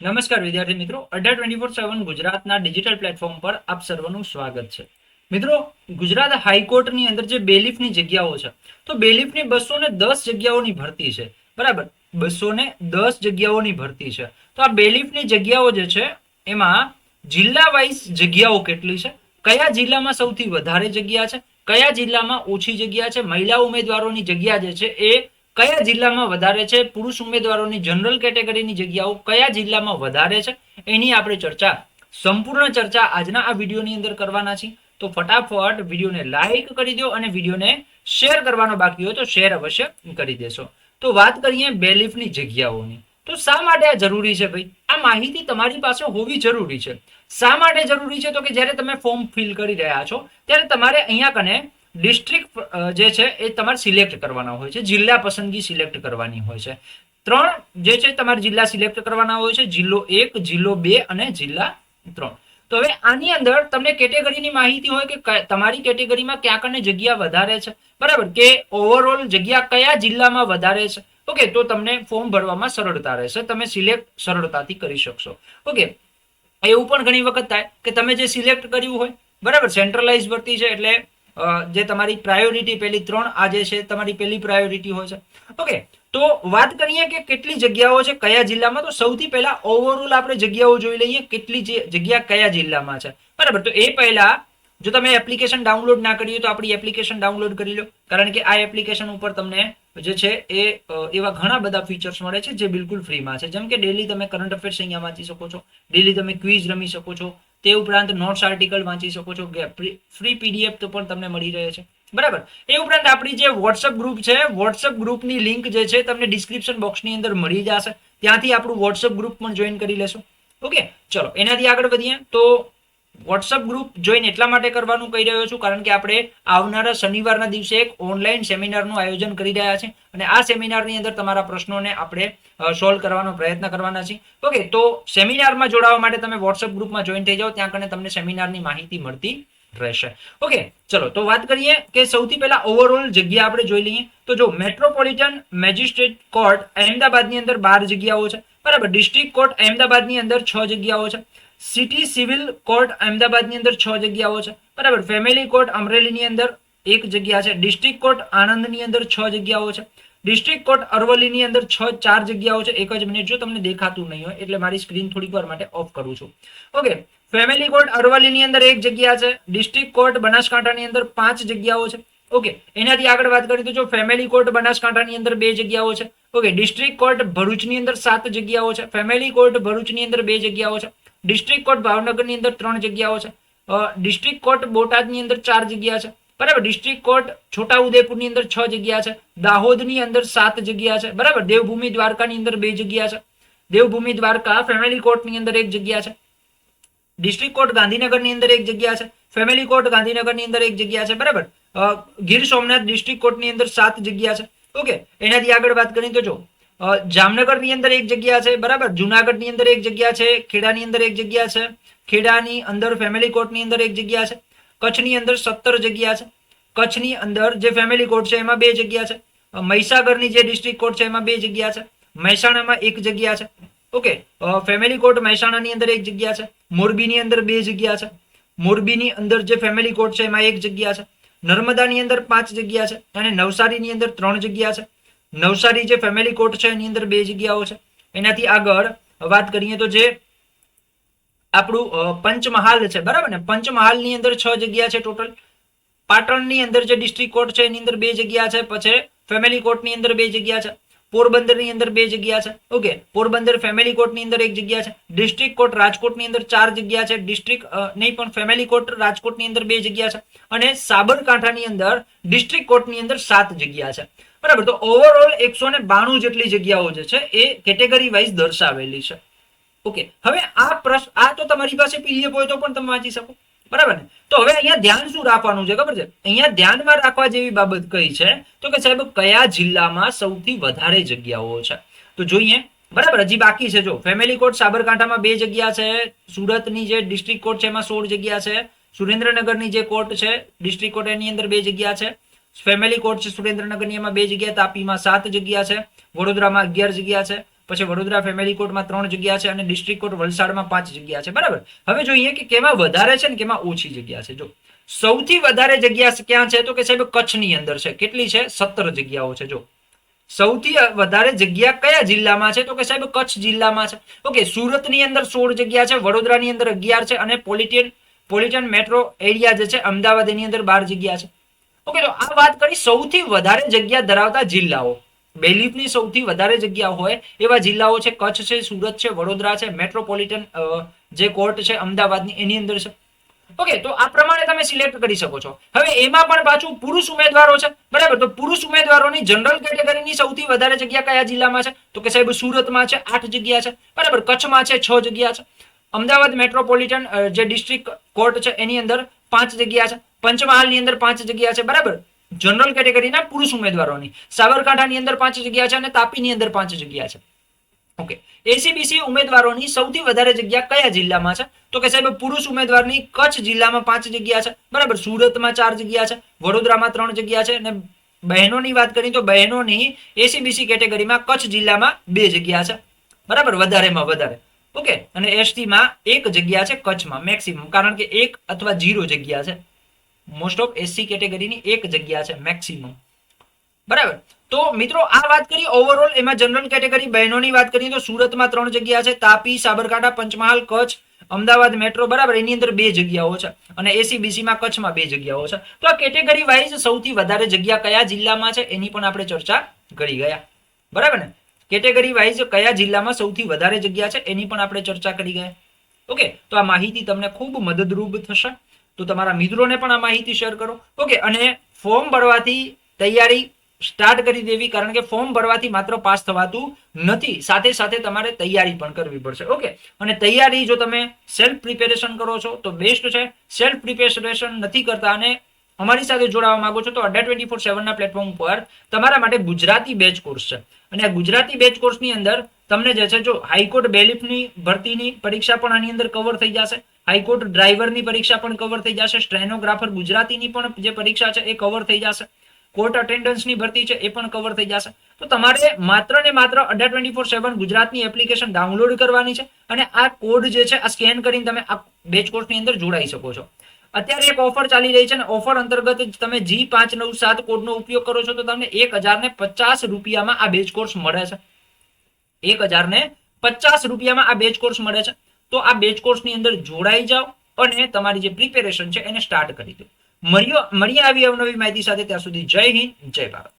નમસ્કાર વિદ્યાર્થી મિત્રો. અઢાર ટ્વેન્ટી ફોર સેવન ગુજરાતના ડિજિટલ પ્લેટફોર્મ પર આપ સર્વનું સ્વાગત છે. મિત્રો, ગુજરાત હાઈકોર્ટની અંદર જે બેલીફની જગ્યાઓ છે, તો બેલીફની બસો ને દસ જગ્યાઓની ભરતી છે. બરાબર? બસો ને દસ જગ્યાઓની ભરતી છે. તો આ બેલીફની જગ્યાઓ જે છે, એમાં જિલ્લા વાઇઝ જગ્યાઓ કેટલી છે? કયા જિલ્લામાં સૌથી વધારે જગ્યા છે? કયા જિલ્લામાં ઓછી જગ્યા છે? મહિલા ઉમેદવારોની જગ્યા જે છે, એ કયા જિલ્લામાં વધારે છે? પુરુષ ઉમેદવારોની જનરલ કેટેગરીની જગ્યાઓ કયા જિલ્લામાં વધારે છે? એની આપણે ચર્ચા, સંપૂર્ણ ચર્ચા આજના આ વિડીયોની અંદર કરવાના છીએ. તો ફટાફટ વિડીયોને લાઈક કરી દો અને વિડીયોને શેર કરવાનો બાકી હોય તો શેર અવશ્ય કરી દેશો. તો વાત કરીએ બેલીફની જગ્યાઓની. તો શા માટે આ જરૂરી છે ભાઈ? આ માહિતી તમારી પાસે હોવી જરૂરી છે. શા માટે જરૂરી છે? તો કે જ્યારે તમે ફોર્મ ફિલ કરી રહ્યા છો, ત્યારે તમારે અહીંયા કને ડિસ્ટ્રિક્ટ જે છે એ તમારે સિલેક્ટ કરવાના હોય છે. જિલ્લા પસંદગી સિલેક્ટ કરવાની હોય છે. ત્રણ જે છે તમારે જિલ્લા સિલેક્ટ કરવાના હોય છે. જિલ્લો એક, જિલ્લો બે અને જિલ્લા ત્રણ. તો હવે આની અંદર તમને કેટેગરીની માહિતી હોય કે તમારી કેટેગરીમાં ક્યાં કને જગ્યા વધારે છે. બરાબર? કે ઓવરઓલ જગ્યા કયા જિલ્લામાં વધારે છે? ઓકે, તો તમને ફોર્મ ભરવામાં સરળતા રહેશે. તમે સિલેક્ટ સરળતાથી કરી શકશો. ઓકે, એવું પણ ઘણી વખત થાય કે તમે જે સિલેક્ટ કર્યું હોય, બરાબર? સેન્ટ્રલાઇઝ ભરતી છે એટલે જે તમારી પ્રાયોરિટી પેલી ત્રણ, આ જે છે તમારી પેલી પ્રાયોરિટી હોય છે. ઓકે તો વાત કરીએ કે કેટલી જગ્યાઓ છે, કયા જિલ્લામાં? તો સૌથી પહેલા ઓવરઓલ આપણે જગ્યાઓ જોઈ લઈએ, કેટલી જગ્યા કયા જિલ્લામાં છે. બરાબર, તો એ પહેલા જો તમે એપ્લિકેશન ડાઉનલોડ ના કરી તો આપણી એપ્લિકેશન ડાઉનલોડ કરી લો. કારણ કે આ એપ્લિકેશન ઉપર તમને જે છે એ એવા ઘણા બધા ફીચર્સ મળે છે જે બિલકુલ ફ્રીમાં છે. જેમ કે ડેલી તમે કરંટ અફેર્સ અહીંયા વાંચી શકો છો ડેલી તમે ક્વિઝ રમી શકો છો તે ઉપરાંત નોટ્સ આર્ટિકલ વાંચી શકો છો. ફ્રી પીડીએફ તો પણ તમને મળી રહે છે. બરાબર? એ ઉપરાંત આપણી જે વોટ્સઅપ ગ્રુપ છે વોટ્સઅપ ગ્રુપની લિંક જે છે તમને ડિસ્ક્રિપ્શન બોક્સની અંદર મળી જશે. ત્યાંથી આપણું વોટ્સઅપ ગ્રુપ પણ જોઈન કરી લેશો. ઓકે ચલો, એનાથી આગળ વધીએ. તો વોટ્સઅપ ગ્રુપ જોઈન એટલા માટે કરવાનું કહી રહ્યો છું, કારણ કે આપણે આવનારા શનિવારના દિવસે એક ઓનલાઈન સેમિનારનું આયોજન કરી રહ્યા છીએ અને આ સેમિનારની અંદર તમારા પ્રશ્નોને આપણે સોલ્વ કરવાનો પ્રયત્ન કરવાના છીએ. ઓકે તો સેમિનારમાં જોડાવા માટે તમે વોટ્સઅપ ગ્રુપમાં જોઈન થઈ જાઓ, ત્યાં કને તમને સેમિનારની માહિતી મળતી રહેશે. ઓકે ચલો, તો વાત કરીએ કે સૌથી પહેલા ઓવરઓલ જગ્યા આપણે જોઈ લઈએ. તો જો મેટ્રોપોલિટન મેજિસ્ટ્રેટ કોર્ટ અહેમદાબાદની અંદર બાર જગ્યાઓ છે. બરાબર ડિસ્ટ્રિક્ટ કોર્ટ અહેમદાબાદની અંદર છ જગ્યાઓ છે. સિટી, સિવિલ કોર્ટ અમદાવાદની અંદર છ જગ્યાઓ છે. બરાબર, ફેમિલી કોર્ટ અમરેલીની અંદર એક જગ્યા છે. ડિસ્ટ્રિક્ટ કોર્ટ આણંદની અંદર છ જગ્યાઓ છે. ડિસ્ટ્રિક્ટ કોર્ટ અરવલ્લીની અંદર છ, ચાર જગ્યાઓ છે. એક જ મિનિટ જો તમને દેખાતું નહીં હોય, એટલે મારી સ્ક્રીન થોડીક વાર માટે ઓફ કરું છું. ઓકે ફેમિલી કોર્ટ અરવલ્લીની અંદર એક જગ્યા છે. ડિસ્ટ્રિક્ટ કોર્ટ બનાસકાંઠાની અંદર પાંચ જગ્યાઓ છે. ઓકે એનાથી આગળ વાત કરીએ તો જો ફેમિલી કોર્ટ બનાસકાંઠાની અંદર બે જગ્યાઓ છે. ઓકે ડિસ્ટ્રિક્ટ કોર્ટ ભરૂચની અંદર સાત જગ્યાઓ છે. ફેમિલી કોર્ટ ભરૂચની અંદર બે જગ્યાઓ છે. ડિસ્ટ્રિક્ટ કોર્ટ ભાવનગરની અંદર ત્રણ જગ્યાઓ છે. ડિસ્ટ્રિક્ટ કોર્ટ બોટાદની અંદર ચાર જગ્યા છે. બરાબર? ડિસ્ટ્રિક્ટ કોર્ટ છોટાઉદેપુરની અંદર છ જગ્યા છે. દાહોદની અંદર સાત જગ્યા છે. બરાબર? દેવભૂમિ દ્વારકાની અંદર બે જગ્યા છે. દેવભૂમિ દ્વારકા ફેમિલી કોર્ટની અંદર એક જગ્યા છે. ડિસ્ટ્રિક્ટ કોર્ટ ગાંધીનગરની અંદર એક જગ્યા છે. ફેમિલી કોર્ટ ગાંધીનગરની અંદર એક જગ્યા છે. બરાબર? ગીર સોમનાથ ડિસ્ટ્રિક્ટ કોર્ટની અંદર સાત જગ્યા છે. ઓકે? એનાથી આગળ વાત કરીએ તો જો જામનગરની અંદર એક જગ્યા છે, બરાબર? જુનાગઢની અંદર એક જગ્યા છે, ખેડાની અંદર એક જગ્યા છે, ખેડાની અંદર ફેમિલી કોર્ટની અંદર એક જગ્યા છે, કચ્છની અંદર સત્તર જગ્યા છે. કચ્છની અંદર જે ફેમિલી કોર્ટ છે, એમાં બે જગ્યા છે. મહીસાગરની જે ડિસ્ટ્રિક્ટ કોર્ટ છે, એમાં બે જગ્યા છે. મહેસાણામાં એક જગ્યા છે. ઓકે ફેમિલી કોર્ટ મહેસાણાની અંદર એક જગ્યા છે. મોરબીની અંદર બે જગ્યા છે. મોરબીની અંદર જે ફેમિલી કોર્ટ છે, એમાં એક જગ્યા છે. નર્મદાની અંદર પાંચ જગ્યા છે અને નવસારીની અંદર ત્રણ જગ્યા છે. નવસારી જે ફેમિલી કોર્ટ છે, એની અંદર બે જગ્યાઓ છે. એનાથી આગળ વાત કરીએ તો જે આપણું પંચમહાલ છે, બરાબર ને? પંચમહાલની અંદર છ જગ્યા છે ટોટલ પાટણની અંદર જે ડિસ્ટ્રિક્ટ કોર્ટ છે, એની અંદર બે જગ્યા છે, પછી ફેમિલી કોર્ટની અંદર બે જગ્યા છે. પોરબંદરની અંદર બે જગ્યા છે. ઓકે, પોરબંદર ફેમિલી કોર્ટની અંદર એક જગ્યા છે. ડિસ્ટ્રિક્ટ કોર્ટ રાજકોટની અંદર ચાર જગ્યા છે. ડિસ્ટ્રિક્ટ નહીં, પણ ફેમિલી કોર્ટ રાજકોટની અંદર બે જગ્યા છે. અને સાબરકાંઠાની અંદર ડિસ્ટ્રિક્ટ કોર્ટની અંદર સાત જગ્યા છે. બરાબર, તો ઓવરઓલ એકસો ને બાણું જેટલી જગ્યાઓ જે છે એ કેટેગરી વાઇઝ દર્શાવેલી છે. ઓકે હવે આ પ્રશ્ન આ તો તમારી પાસે પીડીએફ હોય તો પણ તમે વાંચી શકો. બરાબર ને? તો હવે અહીંયા ધ્યાન શું રાખવાનું છે, ખબર છે? અહીંયા ધ્યાનમાં રાખવા જેવી બાબત કઈ છે? તો કે સાહેબ, કયા જિલ્લામાં સૌથી વધારે જગ્યાઓ છે? તો જોઈએ. બરાબર, હજી બાકી છે, જો. ફેમિલી કોર્ટ સાબરકાંઠામાં બે જગ્યા છે, સુરતની જે ડિસ્ટ્રિક્ટ કોર્ટ છે એમાં સોળ જગ્યા છે, સુરેન્દ્રનગરની જે કોર્ટ છે ડિસ્ટ્રિક્ટ કોર્ટ એની અંદર બે જગ્યા છે. ફેમિલી કોર્ટ છે સુરેન્દ્રનગરની એમાં બે જગ્યા તાપીમાં સાત જગ્યા છે, વડોદરામાં અગિયાર જગ્યા છે, પછી વડોદરા ફેમિલી કોર્ટમાં ત્રણ જગ્યા છે અને ડિસ્ટ્રિક્ટ કોર્ટ વલસાડમાં પાંચ જગ્યા છે. બરાબર? હવે જોઈએ કે કેમાં વધારે છે ને કેમાં ઓછી જગ્યા છે? જો સૌથી વધારે જગ્યા ક્યાં છે તો કે સાહેબ કચ્છની અંદર છે. કેટલી છે? સત્તર જગ્યાઓ છે. જો સૌથી વધારે જગ્યા કયા જિલ્લામાં છે તો કે સાહેબ કચ્છ જિલ્લામાં છે. ઓકે, સુરતની અંદર સોળ જગ્યા છે, વડોદરાની અંદર અગિયાર છે અને પોલિટિયન પોલિટન મેટ્રો એરિયા જે છે, અમદાવાદ એની અંદર બાર જગ્યા છે. ઓકે, તો આ વાત કરી સૌથી વધારે જગ્યા ધરાવતા જિલ્લાઓ. બેલીફની સૌથી વધારે જગ્યા હોય એવા જિલ્લાઓ છે, કચ્છ છે, સુરત છે, વડોદરા છે, મેટ્રોપોલિટન જે કોર્ટ છે, અમદાવાદની એની અંદર છે. ઓકે, તો આ પ્રમાણે તમે સિલેક્ટ કરી શકો છો. હવે એમાં પણ પાછું પુરુષ ઉમેદવારો છે, બરાબર? તો પુરુષ ઉમેદવારોની જનરલ કેટેગરીની સૌથી વધારે જગ્યા કયા જિલ્લામાં છે? તો કે સાહેબ, સુરતમાં છે, આઠ જગ્યા છે, બરાબર? કચ્છમાં છે, છ જગ્યા છે. અમદાવાદ મેટ્રોપોલિટન જે ડિસ્ટ્રિક્ટ કોર્ટ છે, એની અંદર પાંચ જગ્યા છે. પંચમહાલની અંદર પાંચ જગ્યા છે, બરાબર? જનરલ કેટેગરીના પુરુષ ઉમેદવારોની. સાબરકાંઠાની અંદર પાંચ જગ્યા છે અને તાપીની અંદર પાંચ જગ્યા છે. ઓકે એસીબીસી ઉમેદવારોની સૌથી વધારે જગ્યા કયા જિલ્લામાં છે? તો કે સાહેબ, પુરુષ ઉમેદવારની કચ્છ જિલ્લામાં પાંચ જગ્યા છે, બરાબર? સુરતમાં ચાર જગ્યા છે, વડોદરામાં ત્રણ જગ્યા છે અને બહેનોની વાત કરીએ તો બહેનોની એસીબીસી કેટેગરીમાં કચ્છ જિલ્લામાં બે જગ્યા છે, બરાબર? વધારેમાં વધારે. ઓકે અને એસટીમાં એક જગ્યા છે કચ્છમાં મેક્સિમમ કારણ કે એક અથવા જીરો જગ્યા છે. મોસ્ટ ઓફ એસસી કેટેગરીની એક જગ્યા છે મેક્સિમમ. બરાબર? તો મિત્રો, આ વાત કરી ઓવરઓલ એમાં જનરલ કેટેગરી બહેનોની વાત કરીએ તો સુરતમાં ત્રણ જગ્યા છે, તાપી, સાબરકાંઠા, પંચમહાલ, કચ્છ, અમદાવાદ મેટ્રો, બરાબર? એની અંદર બે જગ્યાઓ છે અને એસીબીસીમાં કચ્છમાં બે જગ્યાઓ છે. તો આ કેટેગરી વાઇઝ સૌથી વધારે જગ્યા કયા જિલ્લામાં છે એની પણ આપણે ચર્ચા કરી ગયા. બરાબર ને? કેટેગરી વાઇઝ કયા જિલ્લામાં સૌથી વધારે જગ્યા છે એની પણ આપણે ચર્ચા કરી ગયા. ઓકે? તો આ માહિતી તમને ખૂબ મદદરૂપ થશે. તો તમારા મિત્રોને પણ આ માહિતી શેર કરો. ઓકે, અને ફોર્મ ભરવાથી તૈયારી સ્ટાર્ટ કરી દેવી, કારણ કે ફોર્મ ભરવાથી માત્ર પાસ થવાતું નથી. સાથે સાથે તમારે તૈયારી પણ કરવી પડશે. ઓકે, અને તૈયારી જો તમે સેલ્ફ પ્રિપેરેશન કરો છો, તો બેસ્ટ છે. સેલ્ફ પ્રિપેરેશન નથી કરતા અને અમારી સાથે જોડાવા માંગો છો, તો અડ્ડા ટ્વેન્ટી ફોર સેવનના પ્લેટફોર્મ પર તમારા માટે ગુજરાતી બેચ કોર્સ છે. અને આ ગુજરાતી બેચ કોર્સની અંદર તમને જે છે, જો હાઈકોર્ટ બેલીફની ભરતીની પરીક્ષા પણ આની અંદર કવર થઈ જશે. હાઈકોર્ટ ડ્રાઈવરની પરીક્ષા પણ કવર થઈ જશે. સ્ટ્રેનોગ્રાફર ગુજરાતીની પણ જે પરીક્ષા છે એ કવર થઈ જશે. કોર્ટ અટેન્ડન્સની ભરતી છે એ પણ કવર થઈ જશે. તો તમારે માત્ર ને માત્ર અઢાર ટ્વેન્ટી ફોર સેવન ગુજરાતની એપ્લિકેશન ડાઉનલોડ કરવાની છે અને આ કોડ જે છે આ સ્કેન કરીને તમે આ બેચ કોર્સની અંદર જોડાઈ શકો છો. અત્યારે એક ઓફર ચાલી રહી છે ને ઓફર અંતર્ગત તમે જી પાંચ નવ સાત કોડનો ઉપયોગ કરો છો તો તમને એક હજાર ને પચાસ રૂપિયામાં આ બેચ કોર્સ મળે છે. એક હજાર ને પચાસ રૂપિયામાં આ બેચ કોર્સ મળે છે. તો આ બેચ કોર્સની અંદર જોડાઈ જાઓ અને તમારી જે પ્રિપેરેશન છે એને સ્ટાર્ટ કરી દો. મળ્યો મળીએ આવી અવનવી માહિતી સાથે. ત્યાં સુધી જય હિન્દ, જય ભારત.